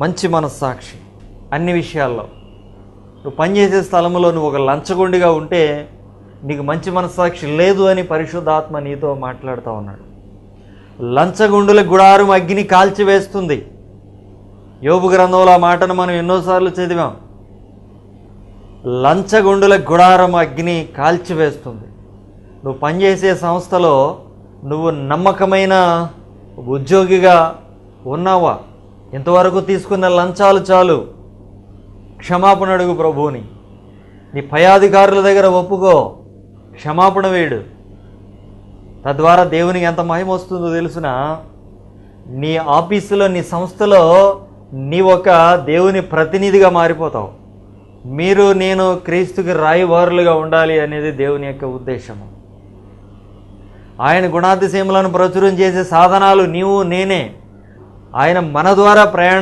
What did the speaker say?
మంచి మనస్సాక్షి. అన్ని విషయాల్లో. నువ్వు పనిచేసే స్థలంలో నువ్వు ఒక లంచగొండిగా ఉంటే నీకు మంచి మనస్సాక్షి లేదు అని పరిశుద్ధాత్మ నీతో మాట్లాడుతూ ఉన్నాడు. లంచగొండుల గుడారం అగ్ని కాల్చివేస్తుంది యోబు గ్రంథంలో ఆ మాటను మనం ఎన్నోసార్లు చదివాం. లంచగొండుల గుడారం అగ్ని కాల్చివేస్తుంది నువ్వు పనిచేసే సంస్థలో నువ్వు నమ్మకమైన ఉద్యోగిగా ఉన్నావా? ఇంతవరకు తీసుకున్న లంచాలు చాలు. క్షమాపణ అడుగు ప్రభువుని. నీ పై అధికారుల దగ్గర ఒప్పుకో. క్షమాపణ వేడు. తద్వారా దేవునికి ఎంత మహిమ వస్తుందో తెలుసిన? నీ ఆఫీసులో నీ సంస్థలో నీ ఒక దేవుని ప్రతినిధిగా మారిపోతావు. మీరు నేను క్రీస్తుకి రాయివారులుగా ఉండాలి అనేది దేవుని యొక్క ఉద్దేశము. ఆయన గుణాతిశయములను ప్రచురం చేసే సాధనాలు నీవు నేనే. ఆయన మన ద్వారా ప్రయాణం